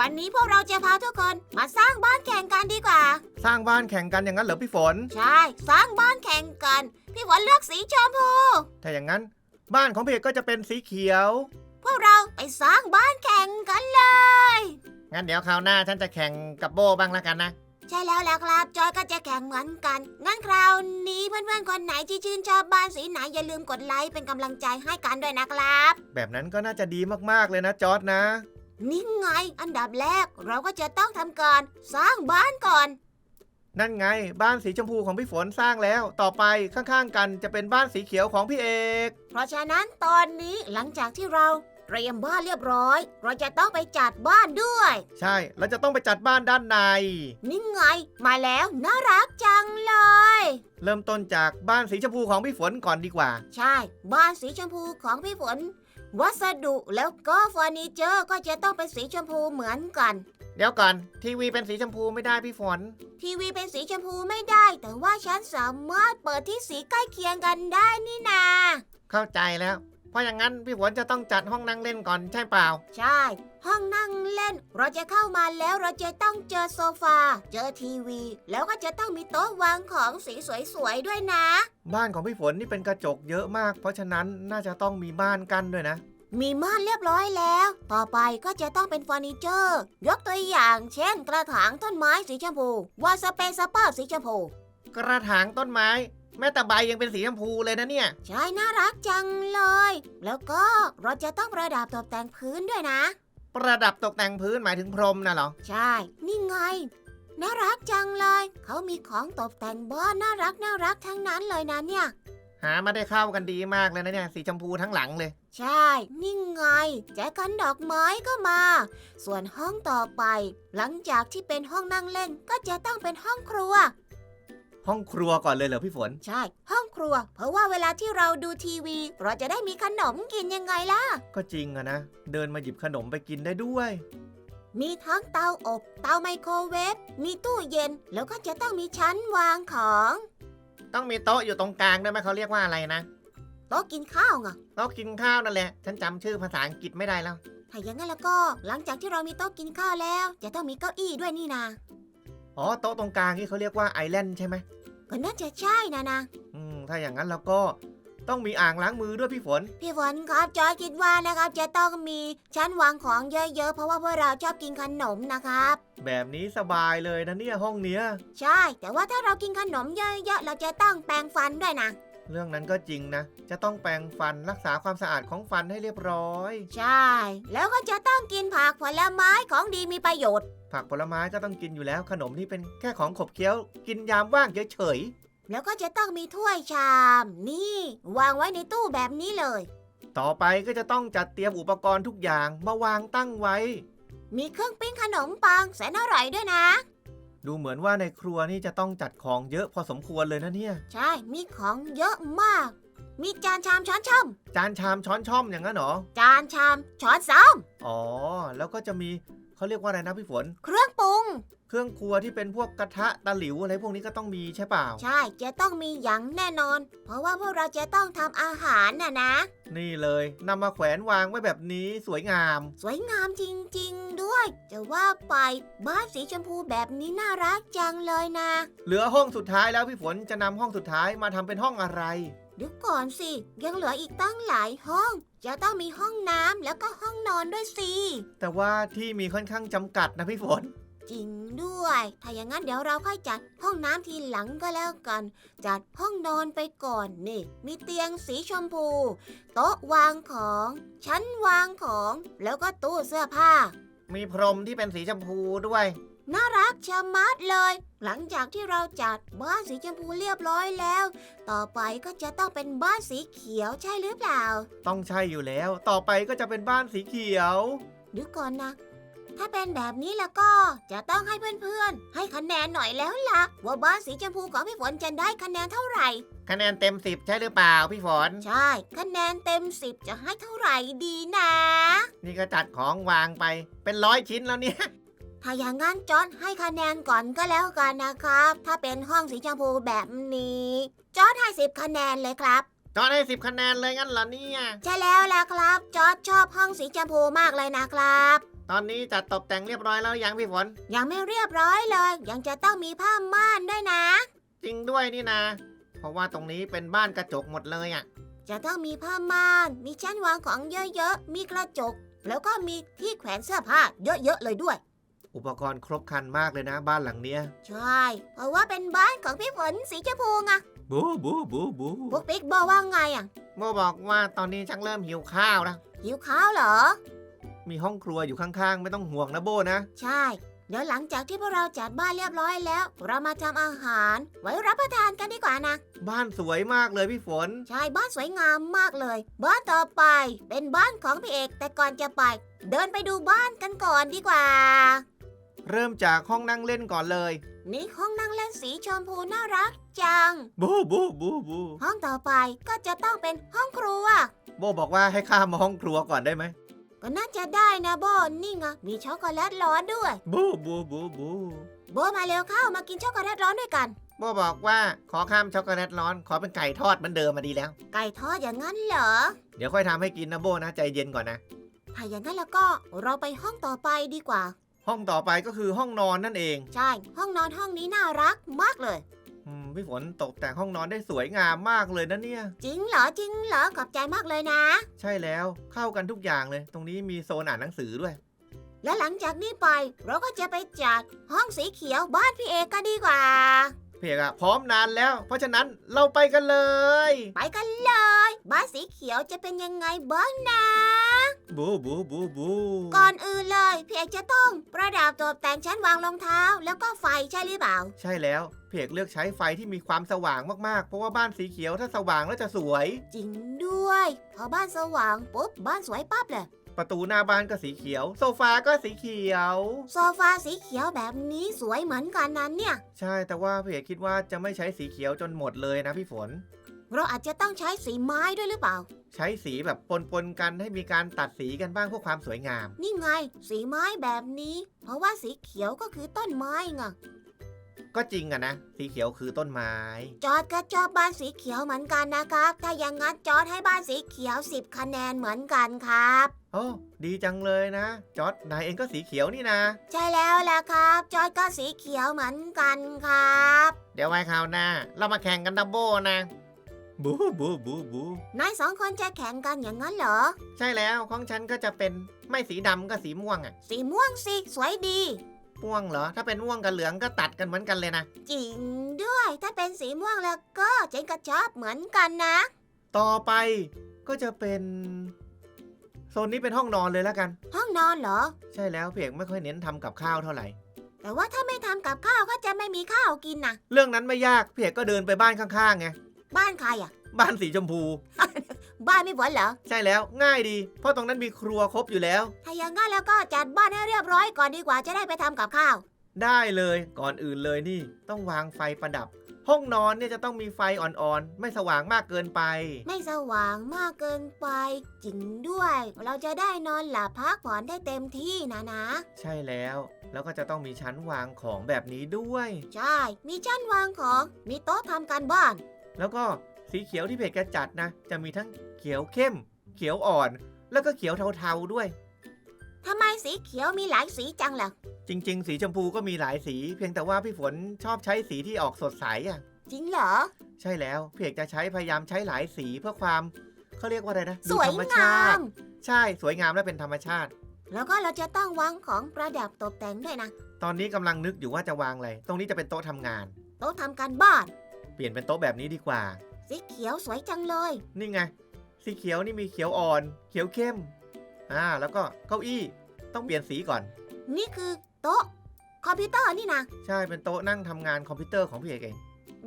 วันนี้พวกเราจะพาทุกคนมาสร้างบ้านแข่งกันดีกว่า สร้างบ้านแข่งกันอย่างนั้นเหรอพี่ฝน ใช่ สร้างบ้านแข่งกัน พี่ฝนเลือกสีชมพู ถ้าอย่างนั้น บ้านของพี่เอกก็จะเป็นสีเขียว พวกเราไปสร้างบ้านแข่งกันเลย งั้นเดี๋ยวคราวหน้าฉันจะแข่งกับโบบ้างแล้วกันนะ ใช่แล้วแหละครับ จอยก็จะแข่งเหมือนกัน งั้นคราวนี้เพื่อนๆคนไหนที่ชื่นชอบบ้านสีไหนอย่าลืมกดไลค์เป็นกำลังใจให้กันด้วยนะครับ แบบนั้นก็น่าจะดีมากๆเลยนะจอร์ดนะ นี่ไง อันดับแรกเราก็จะต้องทำการสร้างบ้านก่อน นั่นไงบ้านสีชมพูของพี่ฝนสร้างแล้ว ต่อไปข้างๆกันจะเป็นบ้านสีเขียวของพี่เอก เพราะฉะนั้นตอนนี้หลังจากที่เราเตรียมบ้านเรียบร้อย เราจะต้องไปจัดบ้านด้วย ใช่เราจะต้องไปจัดบ้านด้านใน นี่ไง มาแล้วน่ารักจังเลย เริ่มต้นจากบ้านสีชมพูของพี่ฝนก่อนดีกว่า ใช่ บ้านสีชมพูของพี่ฝน วัสดุแล้วก็เฟอร์นิเจอร์ก็จะต้องเป็นสีชมพูเหมือนกัน เดี๋ยวก่อนทีวีเป็นสีชมพูไม่ได้พี่ฝน ทีวีเป็นสีชมพูไม่ได้ แต่ว่าฉันสามารถเปิดที่สีใกล้เคียงกันได้นี่นาเข้าใจแล้ว เพราะอย่างนั้นพี่ฝนจะต้องจัดห้องนั่งเล่นก่อนใช่เปล่า ใช่ ห้องนั่งเล่น เราจะเข้ามาแล้วเราจะต้องเจอโซฟา เจอทีวี แล้วก็จะต้องมีโต๊ะวางของสีสวยๆด้วยนะ บ้านของพี่ฝนนี่เป็นกระจกเยอะมาก เพราะฉะนั้นน่าจะต้องมีบ้านกั้นด้วยนะ มีม่านเรียบร้อยแล้ว ต่อไปก็จะต้องเป็นเฟอร์นิเจอร์ ยกตัวอย่างเช่น กระถางต้นไม้สีชมพูวาสเปซเปอร์สีชมพู กระถางต้นไม้ แม้แต่ใบยังเป็นสีชมพูเลยนะเนี่ย ใช่น่ารักจังเลย แล้วก็เราจะต้องประดับตกแต่งพื้นด้วยนะ ประดับตกแต่งพื้นหมายถึงพรมนะเหรอ ใช่ นี่ไง น่ารักจังเลย เขามีของตกแต่งบ้านน่ารักน่ารักทั้งนั้นเลยนะเนี่ย หามาได้เข้ากันดีมากเลยนะเนี่ย สีชมพูทั้งหลังเลย ใช่ นี่ไง แจกันดอกไม้ก็มา ส่วนห้องต่อไป หลังจากที่เป็นห้องนั่งเล่นก็จะต้องเป็นห้องครัว ห้องครัวก่อนเลยเหรอพี่ฝน ใช่ ห้องครัว เพราะว่าเวลาที่เราดูทีวี เราจะได้มีขนมกินยังไงล่ะ ก็จริงอะนะ เดินมาหยิบขนมไปกินได้ด้วย มีทั้งเตาอบ เตาไมโครเวฟ มีตู้เย็น แล้วก็จะต้องมีชั้นวางของ ต้องมีโต๊ะอยู่ตรงกลางด้วยไหมเขาเรียกว่าอะไรนะโต๊ะกินข้าวไงโต๊ะกินข้าวนั่นแหละ ฉันจำชื่อภาษาอังกฤษไม่ได้แล้ว ถ้าอย่างนั้นแล้วก็หลังจากที่เรามีโต๊ะกินข้าวแล้ว จะต้องมีเก้าอี้ด้วยนี่นาอ๋อโต๊ะตรงกลางนี่เขาเรียกว่าไอแลนด์ใช่ไหมก็น่าจะใช่นะนะอืมถ้าอย่างนั้นแล้วก็ ต้องมีอ่างล้างมือด้วยพี่ฝน พี่ฝนครับจอยคิดว่านะครับ จะต้องมีชั้นวางของเยอะๆ เพราะว่าพวกเราชอบกินขนมนะครับ แบบนี้สบายเลยนะเนี่ยห้องเนี้ย ใช่ แต่ว่าถ้าเรากินขนมเยอะๆ เราจะต้องแปรงฟันด้วยนะ เรื่องนั้นก็จริงนะ จะต้องแปรงฟันรักษาความสะอาดของฟันให้เรียบร้อย ใช่ แล้วก็จะต้องกินผักผลไม้ของดีมีประโยชน์ ผักผลไม้ก็ต้องกินอยู่แล้วขนมนี่เป็นแค่ของขบเคี้ยว กินยามว่างเฉย แล้วก็จะต้องมีถ้วยชาม นี่ วางไว้ในตู้แบบนี้เลยๆต่อไปก็จะต้องจัดเตรียมอุปกรณ์ทุกอย่างมาวางตั้งไว้ มีเครื่องปิ้งขนมปังแสนอร่อยด้วยนะ ดูเหมือนว่าในครัวนี่จะต้องจัดของเยอะพอสมควรเลยนะเนี่ย ใช่ มีของเยอะมาก มีจานชามช้อนช่อมจานชามช้อนช่อมอย่างนั้นเหรอ จานชามช้อนซ้อมอ๋อ แล้วก็จะมีเขาเรียกว่าอะไรนะพี่ฝน เครื่องปรุง เครื่องครัวที่เป็นพวกกระทะตะหลิวอะไรพวกนี้ก็ต้องมีใช่เปล่า ใช่จะต้องมีอย่างแน่นอน เพราะว่าพวกเราจะต้องทำอาหารน่ะนะ นี่เลยนำมาแขวนวางไว้แบบนี้สวยงาม สวยงามจริง ๆ ด้วย จะว่าไปบ้านสีชมพูแบบนี้น่ารักจังเลยนะ เหลือห้องสุดท้ายแล้วพี่ฝนจะนำห้องสุดท้ายมาทำเป็นห้องอะไร เดี๋ยวก่อนสิ ยังเหลืออีกตั้งหลายห้อง จะต้องมีห้องน้ำแล้วก็ห้องนอนด้วยสิ แต่ว่าที่มีค่อนข้างจำกัดนะพี่ฝน จริงด้วย ถ้าอย่างนั้นเดี๋ยวเราค่อยจัดห้องน้ำทีหลังก็แล้วกัน จัดห้องนอนไปก่อนนี่ มีเตียงสีชมพู โต๊ะวางของ ชั้นวางของ แล้วก็ตู้เสื้อผ้า มีพรมที่เป็นสีชมพูด้วย น่ารักชะมัดเลย หลังจากที่เราจัดบ้านสีชมพูเรียบร้อยแล้ว ต่อไปก็จะต้องเป็นบ้านสีเขียวใช่หรือเปล่า ต้องใช่อยู่แล้ว ต่อไปก็จะเป็นบ้านสีเขียว เดี๋ยวก่อนนะ ถ้าเป็นแบบนี้แล้วก็จะต้องให้เพื่อนๆ ให้คะแนนหน่อยแล้วล่ะ ว่าบ้านสีชมพูของพี่ฝนจะได้คะแนนเท่าไหร่ คะแนนเต็มสิบใช่หรือเปล่าพี่ฝน ใช่ คะแนนเต็ม10จะให้เท่าไหร่ดีนะ นี่ก็จัดของวางไปเป็นร้อยชิ้นแล้วเนี่ย ถ้าอย่างงั้นจอร์ดให้คะแนนก่อนก็แล้วกันนะครับ ถ้าเป็นห้องสีชมพูแบบนี้จอร์ดให้10คะแนนเลยครับ จอดให้สิบคะแนนเลยงั้นเหรอเนี่ย ใช่แล้วล่ะครับ จอร์ดชอบห้องสีชมพูมากเลยนะครับ ตอนนี้จัดตกแต่งเรียบร้อยแล้วยังพี่ฝน ยังไม่เรียบร้อยเลย ยังจะต้องมีผ้าม่านด้วยนะ จริงด้วยนี่นะ เพราะว่าตรงนี้เป็นบ้านกระจกหมดเลยอะ จะต้องมีผ้าม่าน มีชั้นวางของเยอะๆ มีกระจก แล้วก็มีที่แขวนเสื้อผ้าเยอะๆเลยด้วย อุปกรณ์ครบครันมากเลยนะ บ้านหลังเนี้ย ใช่ เพราะว่าเป็นบ้านของพี่ฝนสีชมพูไงบูบูบูบูปุ๊กปิ๊กบอกว่าไงอะ โมบอกว่าตอนนี้ชักเริ่มหิวข้าวแล้ว หิวข้าวเหรอ มีห้องครัวอยู่ข้างๆ ไม่ต้องห่วงนะโบนะ ใช่ เดี๋ยวหลังจากที่พวกเราจัดบ้านเรียบร้อยแล้ว เรามาทำอาหาร ไว้รับประทานกันดีกว่านะ บ้านสวยมากเลยพี่ฝน ใช่บ้านสวยงามมากเลย บ้านต่อไปเป็นบ้านของพี่เอก แต่ก่อนจะไป เดินไปดูบ้านกันก่อนดีกว่า เริ่มจากห้องนั่งเล่นก่อนเลย นี่ห้องนั่งเล่นสีชมพูน่ารักจัง บูบูบูบูห้องต่อไปก็จะต้องเป็นห้องครัว โบบอกว่าให้ข้ามมาห้องครัวก่อนได้ไหม ก็น่าจะได้นะโบนี่ไงมีช็อกโกแลตร้อนด้วย บูบูบูบูโบมาเร็วเข้ามากินช็อกโกแลตร้อนด้วยกัน โบบอกว่าขอข้ามช็อกโกแลตร้อน ขอเป็นไก่ทอดเหมือนเดิมมาดีแล้ว ไก่ทอดอย่างนั้นเหรอ เดี๋ยวค่อยทำให้กินนะโบนะใจเย็นก่อนนะ ถ้าอย่างนั้นแล้วก็เราไปห้องต่อไปดีกว่า ห้องต่อไปก็คือห้องนอนนั่นเอง ใช่ ห้องนอนห้องนี้น่ารักมากเลย อืมพี่ฝนตกแต่งห้องนอนได้สวยงามมากเลยนะเนี่ย จริงเหรอจริงเหรอขอบใจมากเลยนะ ใช่แล้วเข้ากันทุกอย่างเลย ตรงนี้มีโซนอ่านหนังสือด้วย และหลังจากนี้ไปเราก็จะไปจัดห้องสีเขียวบ้านพี่เอกกันดีกว่า เพียกอะพร้อมนานแล้ว เพราะฉะนั้นเราไปกันเลย ไปกันเลย บ้านสีเขียวจะเป็นยังไงบ้างนะ บูบูบูบูก่อนอื่นเลยพี่เอกจะต้องประดับตกแต่งชั้นวางรองเท้า แล้วก็ไฟใช่หรือเปล่า ใช่แล้วเพียกเลือกใช้ไฟที่มีความสว่างมากๆ เพราะว่าบ้านสีเขียวถ้าสว่างแล้วจะสวย จริงด้วย พอบ้านสว่างปุ๊บบ้านสวยปั๊บเลย ประตูหน้าบ้านก็สีเขียว โซฟาก็สีเขียว โซฟาสีเขียวแบบนี้สวยเหมือนกันนั้นเนี่ย ใช่แต่ว่าเพียกคิดว่าจะไม่ใช้สีเขียวจนหมดเลยนะพี่ฝน เราอาจจะต้องใช้สีไม้ด้วยหรือเปล่า ใช้สีแบบปนๆกันให้มีการตัดสีกันบ้างเพื่อความสวยงาม นี่ไง สีไม้แบบนี้ เพราะว่าสีเขียวก็คือต้นไม้ไง ก็จริงอะนะ สีเขียวคือต้นไม้ จอร์ดก็ชอบบ้านสีเขียวเหมือนกันนะครับ ถ้าอย่างนั้นจอร์ดให้บ้านสีเขียว 10 คะแนนเหมือนกันครับ โอ้ดีจังเลยนะ จอร์ดนายเองก็สีเขียวนี่นะ ใช่แล้วแหละครับ จอร์ดก็สีเขียวเหมือนกันครับ เดี๋ยวไว้คราวหน้า เรามาแข่งกันดับโบนะ บูบูบูบูนายสองคนจะแข่งกันอย่างนั้นเหรอ ใช่แล้วของฉันก็จะเป็นไม่สีดำก็สีม่วงอะสีม่วงสิสวยดี ม่วงเหรอ ถ้าเป็นม่วงกับเหลืองก็ตัดกันเหมือนกันเลยนะ จริงด้วย ถ้าเป็นสีม่วงแล้วก็เจนก็ชอบเหมือนกันนะ ต่อไปก็จะเป็นโซนนี้เป็นห้องนอนเลยแล้วกัน ห้องนอนเหรอ ใช่แล้วเพียงไม่ค่อยเน้นทำกับข้าวเท่าไหร่ แต่ว่าถ้าไม่ทำกับข้าวก็จะไม่มีข้าวกินนะเรื่องนั้นไม่ยากเพียกก็เดินไปบ้านข้างๆไงบ้านใครอะ บ้านสีชมพู บ้านไม่ฝนเหรอ ใช่แล้วง่ายดี เพราะตรงนั้นมีครัวครบอยู่แล้ว ถ้าอย่างงั้นแล้วก็จัดบ้านให้เรียบร้อยก่อนดีกว่าจะได้ไปทำกับข้าว ได้เลยก่อนอื่นเลยนี่ ต้องวางไฟประดับ ห้องนอนเนี่ยจะต้องมีไฟอ่อนๆ ไม่สว่างมากเกินไป ไม่สว่างมากเกินไปจริงด้วย เราจะได้นอนหลับพักผ่อนได้เต็มที่นะนะ ใช่แล้ว แล้วก็จะต้องมีชั้นวางของแบบนี้ด้วย ใช่ มีชั้นวางของ มีโต๊ะทำการบ้าน แล้วก็ สีเขียวที่เพจแกจัดนะ จะมีทั้งเขียวเข้ม เขียวอ่อน แล้วก็เขียวเทาๆด้วย ทำไมสีเขียวมีหลายสีจังล่ะ จริง ๆ สีชมพูก็มีหลายสี เพียงแต่ว่าพี่ฝนชอบใช้สีที่ออกสดใสอะ จริงเหรอ ใช่แล้วพี่เอกจะใช้พยายามใช้หลายสีเพื่อความเขาเรียกว่าอะไรนะสดูวยธรรมงาชาติม ใช่สวยงามและเป็นธรรมชาติ แล้วก็เราจะต้องวางของประดับตกแต่งด้วยนะ ตอนนี้กำลังนึกอยู่ว่าจะวางอะไรตรงนี้จะเป็นโต๊ะทำงาน โต๊ะทำการบ้าน เปลี่ยนเป็นโต๊ะแบบนี้ดีกว่า สีเขียวสวยจังเลย นี่ไง สีเขียวนี่มีเขียวอ่อน เขียวเข้ม อ่า แล้วก็เก้าอี้ต้องเปลี่ยนสีก่อน นี่คือโต๊ะ คอมพิวเตอร์นี่นะ ใช่ เป็นโต๊ะนั่งทำงานคอมพิวเตอร์ของพี่เอกเอง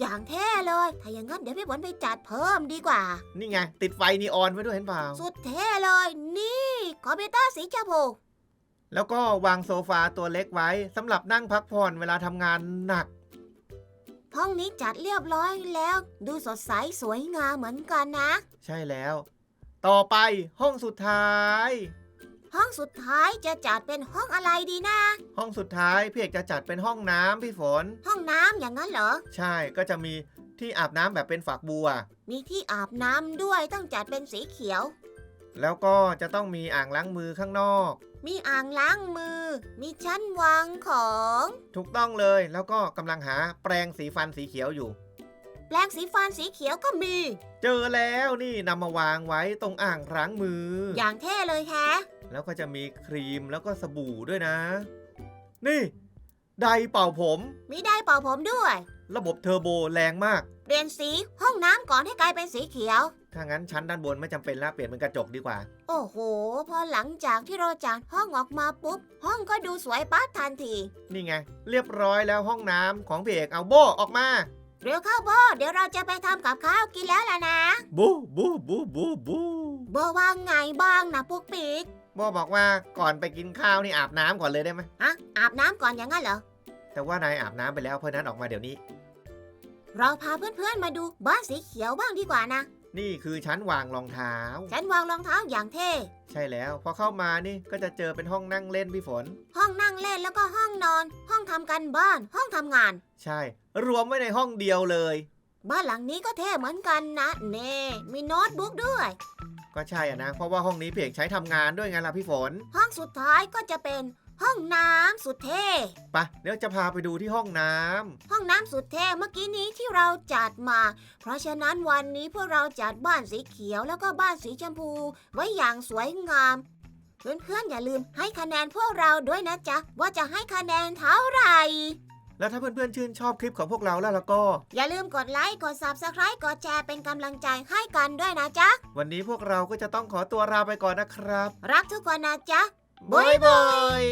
อย่างเท่เลย ถ้าอย่างนั้นเดี๋ยวพี่ฝนไปจัดเพิ่มดีกว่า นี่ไง ติดไฟนีออนไว้ด้วยเห็นเปล่า สุดเท่เลย นี่ คอมพิวเตอร์สีชมพูแล้วก็วางโซฟาตัวเล็กไว้สำหรับนั่งพักผ่อนเวลาทำงานหนัก ห้องนี้จัดเรียบร้อยแล้ว ดูสดใสสวยงามเหมือนกันนะ ใช่แล้ว ต่อไปห้องสุดท้าย ห้องสุดท้ายจะจัดเป็นห้องอะไรดีนะ ห้องสุดท้ายพี่เอกจะจัดเป็นห้องน้ำพี่ฝน ห้องน้ำอย่างนั้นเหรอ ใช่ก็จะมีที่อาบน้ำแบบเป็นฝักบัว มีที่อาบน้ำด้วยต้องจัดเป็นสีเขียว แล้วก็จะต้องมีอ่างล้างมือข้างนอก มีอ่างล้างมือ มีชั้นวางของ ถูกต้องเลยแล้วก็กำลังหาแปรงสีฟันสีเขียวอยู่ แปรงสีฟันสีเขียวก็มี เจอแล้วนี่นำมาวางไว้ตรงอ่างล้างมืออย่างเท่เลยแฮะ แล้วก็จะมีครีมแล้วก็สบู่ด้วยนะ นี่ ไดร์เป่าผม มีได้เป่าผมด้วย ระบบเทอร์โบแรงมาก เปลี่ยนสีห้องน้ำก่อนให้กลายเป็นสีเขียว ถ้างั้นชั้นด้านบนไม่จำเป็นแล้วเปลี่ยนเป็นกระจกดีกว่า โอ้โห พอหลังจากที่เราจัดห้องออกมาปุ๊บ ห้องก็ดูสวยปั๊ดทันที นี่ไง เรียบร้อยแล้วห้องน้ำของพี่เอกเอาโบออกมา เร็วเข้าโบเดี๋ยวเราจะไปทำกับข้าวกินแล้วล่ะนะ บูบูบูบูบูโบว่าไงบ้างนะพวกปีกโบบอกว่าก่อนไปกินข้าวนี่อาบน้ำก่อนเลยได้ไหมอะอาบน้ำก่อนอย่างนั้นเหรอ แต่ว่านายอาบน้ำไปแล้วเพราะฉะนั้นออกมาเดี๋ยวนี้ เราพาเพื่อนๆมาดูบ้านสีเขียวบ้างดีกว่านะ นี่คือชั้นวางรองเท้า ฉันวางรองเท้าอย่างเท่ ใช่แล้ว พอเข้ามานี่ก็จะเจอเป็นห้องนั่งเล่นพี่ฝน ห้องนั่งเล่นแล้วก็ห้องนอน ห้องทำกันบ้าน ห้องทำงาน ใช่ รวมไว้ในห้องเดียวเลย บ้านหลังนี้ก็เท่เหมือนกันนะ เน่มีโน้ตบุ๊กด้วย ก็ใช่อะนะ เพราะว่าห้องนี้พี่เอกใช้ทำงานด้วยไงล่ะพี่ฝน ห้องสุดท้ายก็จะเป็น ห้องน้ำสุดเท่ไปะเดี๋ยวจะพาไปดูที่ห้องน้ำห้องน้ำสุดเท่เมื่อกี้นี้ที่เราจัดมา เพราะฉะนั้นวันนี้พวกเราจัดบ้านสีเขียวแล้วก็บ้านสีชมพู ไว้อย่างสวยงาม เพื่อนๆอย่าลืมให้คะแนนพวกเราด้วยนะจ๊ะ ว่าจะให้คะแนนเท่าไหร่ แล้วถ้าเพื่อนๆชื่นชอบคลิปของพวกเราแล้วแล้วก็ อย่าลืมกดไลค์ กด Subscribe กดแชร์เป็นกำลังใจให้กันด้วยนะจ๊ะ วันนี้พวกเราก็จะต้องขอตัวลาไปก่อนนะครับ รักทุกคนนะจ๊ะ บ๊ายบาย